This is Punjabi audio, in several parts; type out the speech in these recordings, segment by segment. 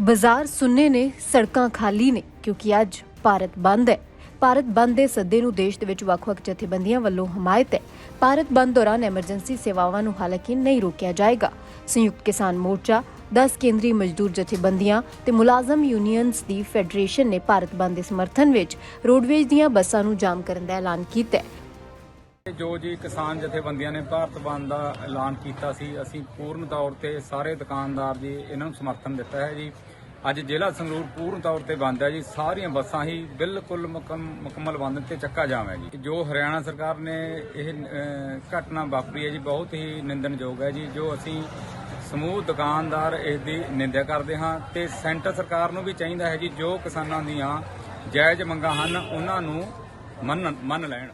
ਬਾਜ਼ਾਰ ਸੁੰਨੇ ਨੇ, ਸੜਕਾਂ ਖਾਲੀ ਨੇ, ਕਿਉਂਕਿ ਅੱਜ ਭਾਰਤ ਬੰਦ ਹੈ। ਭਾਰਤ ਬੰਦ ਦੇ ਸੱਦੇ ਨੂੰ ਦੇਸ਼ ਦੇ ਵਿੱਚ ਵੱਖ-ਵੱਖ ਜਥੇਬੰਦੀਆਂ ਵੱਲੋਂ ਹਮਾਇਤ ਹੈ। ਭਾਰਤ ਬੰਦ ਦੌਰਾਨ ਐਮਰਜੈਂਸੀ ਸੇਵਾਵਾਂ ਨੂੰ ਹਾਲਾਂਕਿ ਨਹੀਂ ਰੋਕਿਆ ਜਾਏਗਾ। ਸੰਯੁਕਤ ਕਿਸਾਨ ਮੋਰਚਾ 10 ਕੇਂਦਰੀ ਮਜ਼ਦੂਰ ਜਥੇਬੰਦੀਆਂ ਤੇ ਮੁਲਾਜ਼ਮ ਯੂਨੀਅਨਸ ਦੀ ਫੈਡਰੇਸ਼ਨ ਨੇ ਭਾਰਤ ਬੰਦ ਦੇ ਸਮਰਥਨ ਵਿੱਚ ਰੋਡਵੇਜ਼ ਦੀਆਂ ਬੱਸਾਂ ਨੂੰ ਜਾਮ ਕਰਨ ਦਾ ਐਲਾਨ ਕੀਤਾ ਹੈ। ਜੋ ਜੀ ਕਿਸਾਨ ਜਥੇਬੰਦੀਆਂ ਨੇ ਭਾਰਤ ਬੰਦ ਦਾ ਐਲਾਨ ਕੀਤਾ ਸੀ, ਅਸੀਂ ਪੂਰਨ ਤੌਰ ਤੇ ਸਾਰੇ ਦੁਕਾਨਦਾਰ ਜੀ ਇਹਨਾਂ ਨੂੰ ਸਮਰਥਨ ਦਿੱਤਾ ਹੈ ਜੀ। ਅੱਜ ਜ਼ਿਲ੍ਹਾ ਸੰਗਰੂਰ ਪੂਰਨ ਤੌਰ ਤੇ ਬੰਦ ਹੈ ਜੀ। ਸਾਰੀਆਂ ਬੱਸਾਂ ਹੀ ਬਿਲਕੁਲ ਮੁਕੰਮ- ਮੁਕੰਮਲ ਬੰਦ ਤੇ ਚੱਕਾ ਜਾਮ ਹੈ ਜੀ। ਜੋ ਹਰਿਆਣਾ ਸਰਕਾਰ ਨੇ ਇਹ ਘਟਨਾ ਵਾਪਰੀ ਹੈ ਜੀ, ਬਹੁਤ ਹੀ ਨਿੰਦਣਯੋਗ ਹੈ ਜੀ। ਜੋ ਅਸੀਂ ਸਮੂਹ ਦੁਕਾਨਦਾਰ ਇਸ ਦੀ ਨਿੰਦਿਆ ਕਰਦੇ ਹਾਂ ਤੇ ਸੈਂਟਰ ਸਰਕਾਰ ਨੂੰ ਵੀ ਚਾਹੀਦਾ ਹੈ ਜੀ, ਜੋ ਕਿਸਾਨਾਂ ਦੀਆਂ ਜਾਇਜ਼ ਮੰਗਾਂ ਹਨ, ਉਹਨਾਂ ਨੂੰ ਮੰਨ ਮੰਨ ਲੈਣ।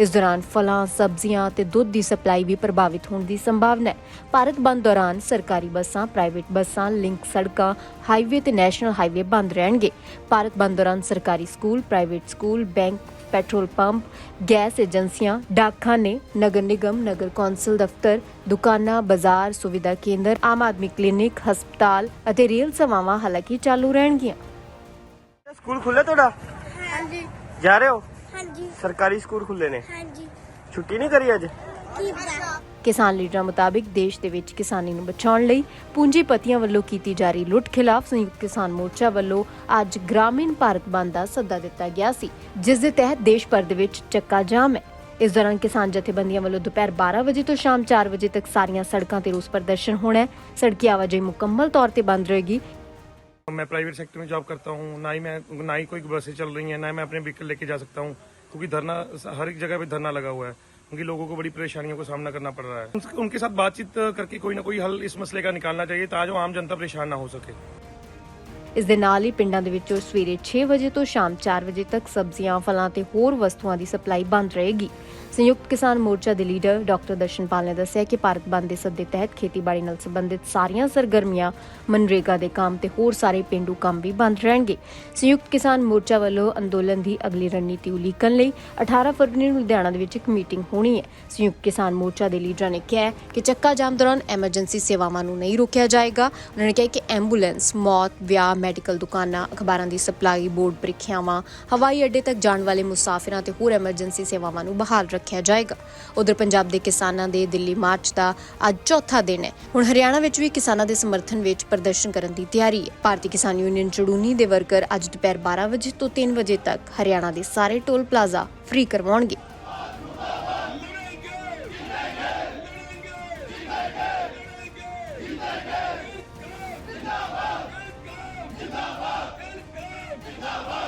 ਇਸ ਦੌਰਾਨ ਫਲਾਂ ਸਬਜ਼ੀਆਂ ਤੇ ਦੁੱਧ ਦੀ ਸਪਲਾਈ ਵੀ ਪ੍ਰਭਾਵਿਤ ਹੋਣ ਦੀ ਸੰਭਾਵਨਾ ਹੈ। ਭਾਰਤ ਬੰਦ ਦੌਰਾਨ ਸਰਕਾਰੀ ਬੱਸਾਂ ਪ੍ਰਾਈਵੇਟ ਬੱਸਾਂ ਲਿੰਕ ਸੜਕਾਂ ਹਾਈਵੇ ਤੇ ਨੈਸ਼ਨਲ ਹਾਈਵੇ ਬੰਦ ਰਹਿਣਗੇ। ਭਾਰਤ ਬੰਦ ਦੌਰਾਨ ਸਰਕਾਰੀ school private school bank petrol pump gas ਏਜੰਸੀਆਂ ਡਾਕਖਾਨੇ ਨਗਰ ਨਿਗਮ ਨਗਰ ਕੌਂਸਲ ਦਫ਼ਤਰ ਦੁਕਾਨਾਂ ਬਾਜ਼ਾਰ ਸੁਵਿਧਾ ਕੇਂਦਰ ਆਮ ਆਦਮੀ ਕਲੀਨਿਕ ਹਸਪਤਾਲ ਅਤੇ ਰੇਲ ਸੇਵਾਵਾਂ ਹਾਲਾਂਕਿ ਚਾਲੂ ਰਹਿਣਗੀਆਂ। ਸਕੂਲ ਖੁੱਲੇ ਤੁਹਾਡਾ? ਹਾਂਜੀ। ਜਾ ਰਹੇ ਹੋ? ਸਰਕਾਰੀ ਸਕੂਲ ਖੁੱਲੇ ਨੇ ਹਾਂਜੀ ਛੁੱਟੀ ਨਹੀਂ ਕਰੀ ਅੱਜ ਕੀ ਪਤਾ ਕਿਸਾਨ ਲੀਡਰਾਂ ਮੁਤਾਬਿਕ ਦੇਸ਼ ਦੇ ਵਿੱਚ ਕਿਸਾਨੀ ਨੂੰ ਬਚਾਉਣ ਲਈ ਪੂੰਜੀਪਤੀਆਂ ਵੱਲੋਂ ਕੀਤੀ ਜਾ ਰਹੀ ਲੁੱਟ ਖਿਲਾਫ ਸੰਯੁਕਤ ਕਿਸਾਨ ਮੋਰਚਾ ਵੱਲੋਂ ਅੱਜ ਗ੍ਰਾਮੀਣ ਭਾਰਤ ਬੰਦ ਦਾ ਸੱਦਾ ਦਿੱਤਾ ਗਿਆ ਸੀ ਜਿਸ ਦੇ ਤਹਿਤ ਦੇਸ਼ ਭਰ ਦੇ ਵਿੱਚ ਚੱਕਾ ਜਾਮ ਹੈ ਇਸ ਦੌਰਾਨ ਕਿਸਾਨ ਜਥੇਬੰਦੀਆਂ ਵੱਲੋਂ ਦੁਪਹਿਰ 12 ਵਜੇ ਤੋਂ ਸ਼ਾਮ 4 ਵਜੇ ਤੱਕ ਸਾਰੀਆਂ ਸੜਕਾਂ ਤੇ ਰੋਸ ਪ੍ਰਦਰਸ਼ਨ ਹੋਣਾ ਹੈ ਸੜਕੀ ਆਵਾਜਾਈ ਮੁਕੰਮਲ ਤੌਰ ਤੇ ਬੰਦ ਰਹੇਗੀ मैं प्राइवेट सेक्टर में जॉब करता हूँ ना ही मैं ना ही कोई बसें चल रही हैं ना ही मैं अपने व्हीकल लेके जा सकता हूँ क्योंकि धरना हर एक जगह पे धरना लगा हुआ है क्योंकि लोगों को बड़ी परेशानियों का सामना करना पड़ रहा है उनस- उनके साथ बातचीत करके कोई ना कोई हल इस मसले का निकालना चाहिए ताकि आम जनता परेशान ना हो सके ਇਸ ਦੇ ਨਾਲ ਹੀ ਪਿੰਡਾਂ ਦੇ ਵਿੱਚੋਂ ਸਵੇਰੇ 6 ਵਜੇ ਤੋਂ ਸ਼ਾਮ 4 ਵਜੇ ਤੱਕ ਸਬਜ਼ੀਆਂ, ਫਲਾਂ ਤੇ ਹੋਰ ਵਸਤੂਆਂ ਦੀ ਸਪਲਾਈ ਬੰਦ ਰਹੇਗੀ। ਸੰਯੁਕਤ ਕਿਸਾਨ ਮੋਰਚਾ ਦੇ ਲੀਡਰ ਡਾਕਟਰ ਦਰਸ਼ਨਪਾਲ ਨੇ ਦੱਸਿਆ ਕਿ ਭਾਰਤ ਬੰਦ ਦੇ ਸੱਦੇ ਤਹਿਤ ਖੇਤੀਬਾੜੀ ਨਾਲ ਸੰਬੰਧਿਤ ਸਾਰੀਆਂ ਸਰਗਰਮੀਆਂ, ਮਨਰੇਗਾ ਦੇ ਕੰਮ ਤੇ ਹੋਰ ਸਾਰੇ ਪਿੰਡੂ ਕੰਮ ਵੀ ਬੰਦ ਰਹਿਣਗੇ। ਸੰਯੁਕਤ ਕਿਸਾਨ ਮੋਰਚਾ ਵੱਲੋਂ ਅੰਦੋਲਨ ਦੀ ਅਗਲੀ ਰਣਨੀਤੀ ਉਲੀਕਣ ਲਈ 18 ਫਰਵਰੀ ਨੂੰ ਲੁਧਿਆਣਾ ਦੇ ਵਿੱਚ ਇੱਕ ਮੀਟਿੰਗ ਹੋਣੀ ਹੈ। ਸੰਯੁਕਤ ਕਿਸਾਨ ਮੋਰਚਾ ਦੇ ਲੀਡਰਾਂ ਨੇ ਕਿਹਾ ਕਿ ਚੱਕਾ ਜਾਮ ਦੌਰਾਨ ਐਮਰਜੈਂਸੀ ਸੇਵਾਵਾਂ ਨੂੰ ਨਹੀਂ ਰੋਕਿਆ ਜਾਏਗਾ। ਉਹਨਾਂ ਨੇ ਕਿਹਾ ਕਿ ਐਂਬੂਲੈਂਸ, ਮੌਤ, ਵਿਆਹ ਮੈਡੀਕਲ ਦੁਕਾਨਾਂ, ਅਖਬਾਰਾਂ ਦੀ ਸਪਲਾਈ ਬੋਰਡ ਪ੍ਰੀਖਿਆਵਾਂ, ਹਵਾਈ ਅੱਡੇ ਤੱਕ ਜਾਣ ਵਾਲੇ ਮੁਸਾਫਿਰਾਂ ਤੇ ਹੋਰ ਐਮਰਜੈਂਸੀ ਸੇਵਾਵਾਂ ਨੂੰ ਬਹਾਲ ਰੱਖਿਆ ਜਾਏਗਾ। ਉਧਰ ਪੰਜਾਬ ਦੇ ਕਿਸਾਨਾਂ ਦੇ ਦਿੱਲੀ ਮਾਰਚ ਦਾ ਅੱਜ ਚੌਥਾ ਦਿਨ ਹੈ। ਹੁਣ ਹਰਿਆਣਾ ਵਿੱਚ ਵੀ ਕਿਸਾਨਾਂ ਦੇ ਸਮਰਥਨ ਵਿੱਚ ਪ੍ਰਦਰਸ਼ਨ ਕਰਨ ਦੀ ਤਿਆਰੀ ਹੈ। ਭਾਰਤੀ ਕਿਸਾਨ ਯੂਨੀਅਨ ਚੜੂਨੀ ਦੇ ਵਰਕਰ ਅੱਜ ਦੁਪਹਿਰ 12 ਵਜੇ ਤੋਂ 3 ਵਜੇ ਤੱਕ ਹਰਿਆਣਾ ਦੇ ਸਾਰੇ ਟੋਲ ਪਲਾਜ਼ਾ ਫ੍ਰੀ ਕਰਵਾਉਣਗੇ। जिंदाबाद